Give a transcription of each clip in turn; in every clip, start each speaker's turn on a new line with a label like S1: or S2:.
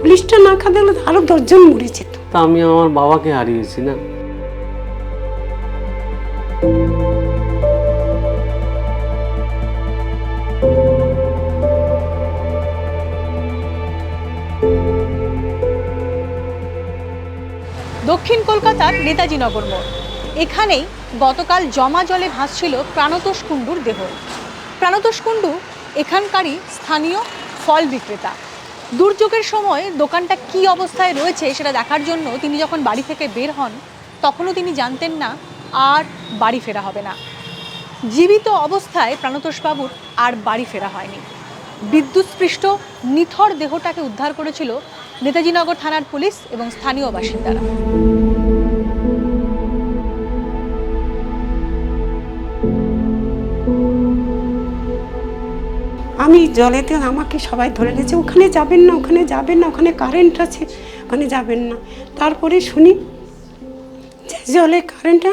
S1: পুলিশটা না তো আরও দশজন মরে যেত।
S2: তা আমি আমার বাবাকে হারিয়েছি না।
S3: দক্ষিণ কলকাতার নেতাজি নগর মোড়। এখানেই গতকাল জমা জলে ভাসছিল প্রাণতোষ কুণ্ডুর দেহ। প্রাণতোষ কুণ্ডু এখানকারই স্থানীয় ফল বিক্রেতা। দুর্যোগের সময় দোকানটা কি অবস্থায় রয়েছে সেটা দেখার জন্য তিনি যখন বাড়ি থেকে বের হন, তখনও তিনি জানতেন না আর বাড়ি ফেরা হবে না। জীবিত অবস্থায় প্রাণতোষবাবুর আর বাড়ি ফেরা হয়নি। বিদ্যুৎস্পৃষ্ট, নিথর দেহটাকে উদ্ধার করেছিল নেতাজিনগর থানার পুলিশ এবং স্থানীয় বাসিন্দারা।
S1: আমি জলেতে আমাকে সবাই ধরে নিয়েছে, ওখানে যাবেন না, ওখানে যাবেন না, ওখানে কারেন্ট আছে। ওখানে যাবেন না। তারপরে শুনি, যে জলে কারেন্ট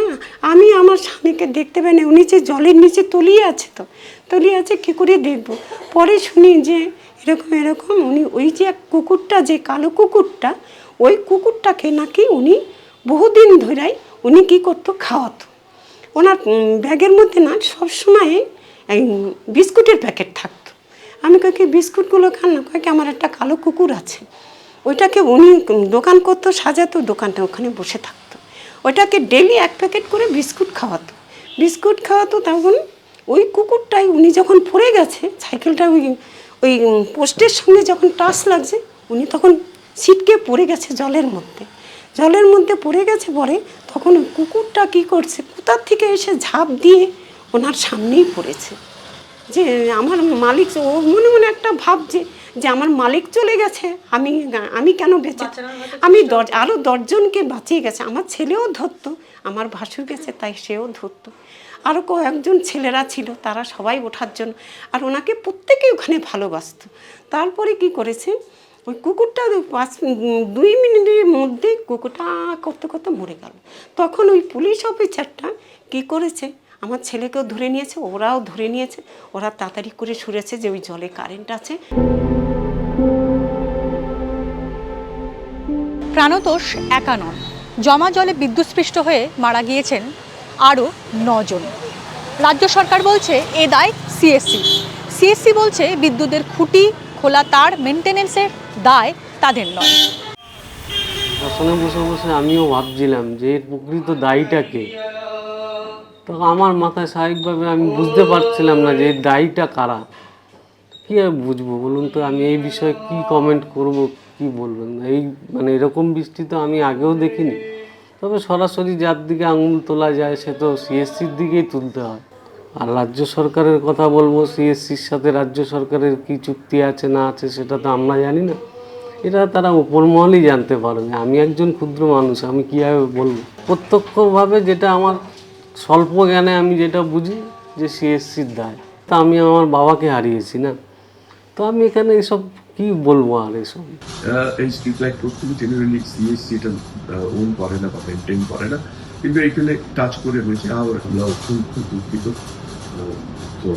S1: আমি আমার স্বামীকে দেখতে পাই না, উনি যে জলের নিচে তলিয়ে আছে তো, তলিয়ে আছে কী করে দেখব? পরে শুনি যে এরকম এরকম উনি ওই যে এক কুকুরটা, যে কালো কুকুরটা, ওই কুকুরটাকে নাকি উনি বহুদিন ধরেই উনি কী করতো, খাওয়াতো। ওনার ব্যাগের মধ্যে না সবসময় বিস্কুটের প্যাকেট আমি কাকে বিস্কুটগুলো খান না কাকে আমার একটা কালো কুকুর আছে। ওইটাকে উনি দোকান করতো, সাজাতো, দোকানটা ওখানে বসে থাকতো। ওইটাকে ডেলি এক প্যাকেট করে বিস্কুট খাওয়াতো। বিস্কুট খাওয়াতো তখন ওই কুকুরটাই উনি যখন পড়ে গেছে, সাইকেলটা ওই ওই পোস্টের সঙ্গে যখন টাচ লাগছে, উনি তখন ছিটকে পড়ে গেছে জলের মধ্যে। জলের মধ্যে পড়ে গেছে পরে তখন কুকুরটা কি করছে, কোথার থেকে এসে ঝাঁপ দিয়ে ওনার সামনেই পড়েছে। যে আমার মালিক ও মনে মনে একটা ভাবছে যে আমার মালিক চলে গেছে আমি আমি কেন বেঁচে আমি আরও দশজনকে বাঁচিয়ে গেছে আমার ছেলেও ধরতো আমার ভাসুর গেছে তাই সেও ধরতো। আরও কয়েকজন ছেলেরা ছিল তারা সবাই ওঠার জন্য আর ওনাকে প্রত্যেকেই ওখানে ভালোবাসতো। তারপরে কি করেছে ওই কুকুরটা পাঁচ দুই মিনিটের মধ্যে কুকুরটা করতে করতে মরে গেল। তখন ওই পুলিশ অফিসারটা কি করেছে আমার ছেলেকেও ধরে নিয়েছে ওরাও ধরে নিয়েছে। ওরা তাড়াতাড়ি করে সুরেছে যে ওই জলে কারেন্ট আছে।
S3: প্রাণতোষ একা নন। জমা জলে বিদ্যুৎস্পৃষ্ট হয়ে মারা গিয়েছেন আরও নজন। রাজ্য সরকার বলছে এ দায় সিএসসি সিএসসি বলছে বিদ্যুতের খুঁটি খোলা তার মেনটেনেন্সের দায় তাদের নয়।
S2: বসে বসে আমিও ভাবছিলাম যে এর প্রকৃত দায়ীটাকে তো আমার মাথায় স্বাভাবিকভাবে আমি বুঝতে পারছিলাম না যে এর দায়ীটা কারা। কী আর বুঝব বলুন তো, আমি এই বিষয়ে কি কমেন্ট করব, কি বলবেন এই মানে এরকম বৃষ্টি তো আমি আগেও দেখিনি। তবে সরাসরি যার দিকে আঙুল তোলা যায়, সে তো সিএসসির দিকেই তুলতে হয়। আর রাজ্য সরকারের কথা বলব সিএসসির সাথে রাজ্য সরকারের কি চুক্তি আছে, না আছে, সেটা তো আমরা জানি না। এটা তারা উপর মহলেই জানতে পারবে। আমি একজন ক্ষুদ্র মানুষ, আমি কীভাবে বলব? প্রত্যক্ষভাবে যেটা আমার স্বল্প জ্ঞানে আমি যেটা বুঝি যে সিএসসির দায়। তা আমি আমার বাবাকে হারিয়েছি না। তো আমি এখানে এসব কি বলব আর এসব?
S4: জেনারেলি সিএসসি এটা ওন করে না বা মেনটেন করে না। কিন্তু এখানে টাচ করে রয়েছে। আমরা খুব খুব দুঃখিত। তো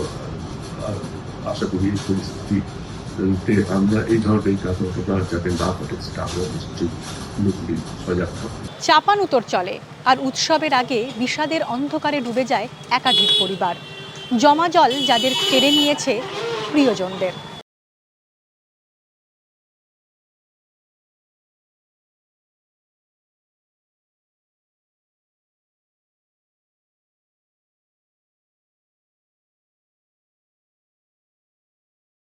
S4: আশা করি পরিস্থিতি
S3: চাপান উত্তর চলে, আর উৎসবের আগে বিষাদের অন্ধকারে ডুবে যায় একাধিক পরিবার। জমা জল যাদের কেড়ে নিয়েছে প্রিয়জনদের।